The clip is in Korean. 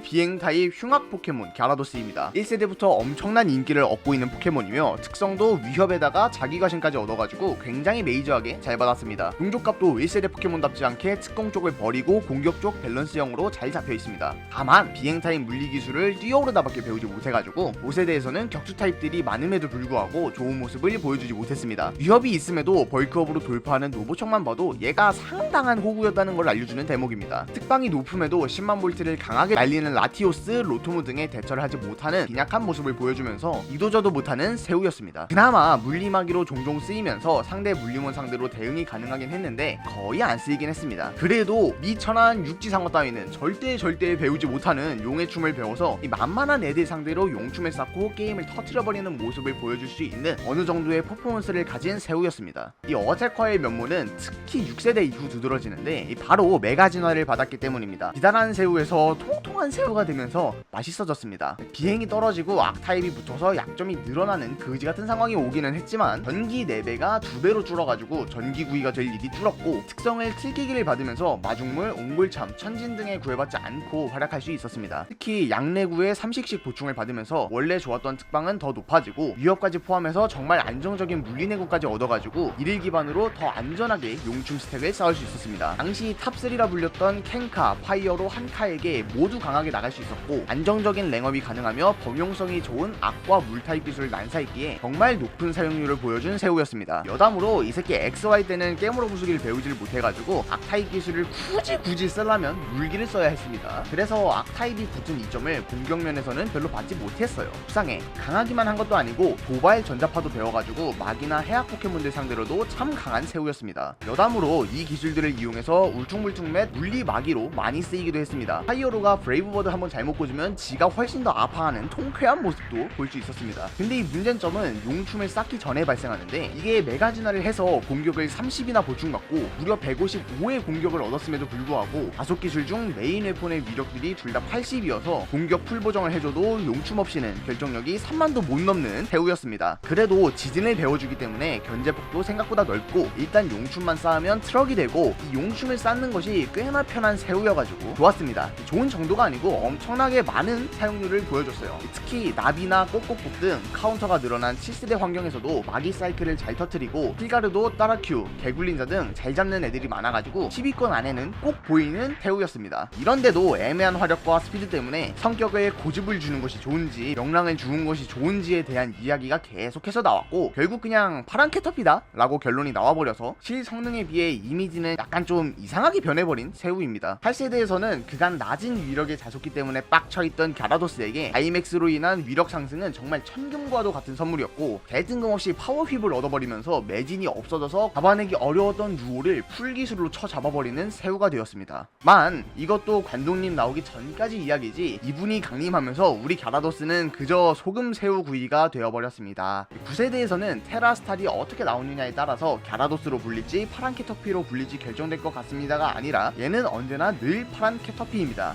실 비행 타입 흉악 포켓몬 갸라도스입니다. 1세대부터 엄청난 인기를 얻고 있는 포켓몬이며 특성도 위협에다가 자기 과신까지 얻어가지고 굉장히 메이저하게 잘 받았습니다. 공격값도 1세대 포켓몬답지 않게 특공 쪽을 버리고 공격 쪽 밸런스형으로 잘 잡혀 있습니다. 다만 비행 타입 물리 기술을 뛰어오르다밖에 배우지 못해가지고 5세대에서는 격투 타입들이 많음에도 불구하고 좋은 모습을 보여주지 못했습니다. 위협이 있음에도 벌크업으로 돌파하는 노보청만 봐도 얘가 상당한 호구였다는 걸 알려주는 대목입니다. 특방이 높음에도 10만 볼트를 강하게 날리는 라티오스, 로토무 등의 대처를 하지 못하는 빈약한 모습을 보여주면서 이도저도 못하는 새우였습니다. 그나마 물리마기로 종종 쓰이면서 상대 물리몬 상대로 대응이 가능하긴 했는데 거의 안 쓰이긴 했습니다. 그래도 미천한 육지상어 따위는 절대 절대 배우지 못하는 용의 춤을 배워서 이 만만한 애들 상대로 용춤을 쌓고 게임을 터트려버리는 모습을 보여줄 수 있는 어느 정도의 퍼포먼스를 가진 새우였습니다. 이 어택커의 면모는 특히 6세대 이후 두드러지는데 이 바로 메가 진화를 받았기 때문입니다. 기다란 새우에서 통통한 새우 가 되면서 맛있어졌습니다. 비행이 떨어지고 악타입이 붙어서 약점이 늘어나는 거지 같은 상황이 오기는 했지만 전기 4배가 2배로 줄어가지고 전기 구이가 될 일이 줄었고 특성을 틀기기를 받으면서 마중물, 옹골참, 천진 등에 구애받지 않고 활약할 수 있었습니다. 특히 양내구에 삼식씩 보충을 받으면서 원래 좋았던 특방은 더 높아지고 위협까지 포함해서 정말 안정적인 물리내구까지 얻어가지고 이를 기반으로 더 안전하게 용춤 스택을 쌓을 수 있었습니다. 당시 탑3라 불렸던 켄카, 파이어로 한카에게 모두 강하게 나갈 수 있었고 안정적인 랭업이 가능하며 범용성이 좋은 악과 물 타입 기술을 난사했기에 정말 높은 사용률을 보여준 새우였습니다. 여담으로 이 새끼 XY 때는 깨물어 부수기를 배우지를 못해가지고 악 타입 기술을 굳이 굳이 쓰려면 물기를 써야 했습니다. 그래서 악 타입이 붙은 이점을 공격면에서는 별로 받지 못했어요. 속상해. 강하기만 한 것도 아니고 도발 전자파도 배워가지고 막이나 해악 포켓몬들 상대로도 참 강한 새우였습니다. 여담으로 이 기술들을 이용해서 울퉁불퉁 맷 물리 마기로 많이 쓰이기도 했습니다. 하이어로가 브레이브 버드 한번 잘못 꽂으면 지가 훨씬 더 아파하는 통쾌한 모습도 볼 수 있었습니다. 근데 이 문제점은 용춤을 쌓기 전에 발생하는데 이게 메가 진화를 해서 공격을 30이나 보충받고 무려 155의 공격을 얻었음에도 불구하고 다섯 기술 중 메인 웨폰의 위력들이 둘 다 80이어서 공격 풀 보정을 해줘도 용춤 없이는 결정력이 3만도 못 넘는 배우였습니다. 그래도 지진을 배워주기 때문에 견제폭도 생각보다 넓고 일단 용춤만 쌓으면 트럭이 되고 이 용춤을 쌓는 것이 꽤나 편한 새우여가지고 좋았습니다. 좋은 정도가 아니고 엄청나게 많은 사용률을 보여줬어요. 특히 나비나 꼬꼬폭 등 카운터가 늘어난 7세대 환경에서도 마기 사이클을 잘 터트리고 필가르도 따라큐, 개굴린자 등 잘 잡는 애들이 많아가지고 10위권 안에는 꼭 보이는 태우였습니다. 이런데도 애매한 화력과 스피드 때문에 성격에 고집을 주는 것이 좋은지 명랑을 주는 것이 좋은지에 대한 이야기가 계속해서 나왔고 결국 그냥 파란 캐터피다 라고 결론이 나와버려서 실 성능에 비해 이미지는 약간 좀 이상하게 변해버린 새우입니다. 8세대에서는 그간 낮은 위력에 자 속기 때문에 빡쳐있던 갸라도스에게 아이맥스로 인한 위력 상승은 정말 천금과도 같은 선물이었고 개뜬금없이 파워 휩을 얻어버리면서 매진이 없어져서 잡아내기 어려웠던 루오를 풀기술로 쳐잡아버리는 새우가 되었습니다. 만 이것도 관동님 나오기 전까지 이야기지 이분이 강림하면서 우리 갸라도스는 그저 소금 새우 구이가 되어버렸습니다. 9세대에서는 테라스탈이 어떻게 나오느냐에 따라서 갸라도스로 불릴지 파란 캐터피로 불릴지 결정될 것 같습니다가 아니라 얘는 언제나 늘 파란 캐터피입니다.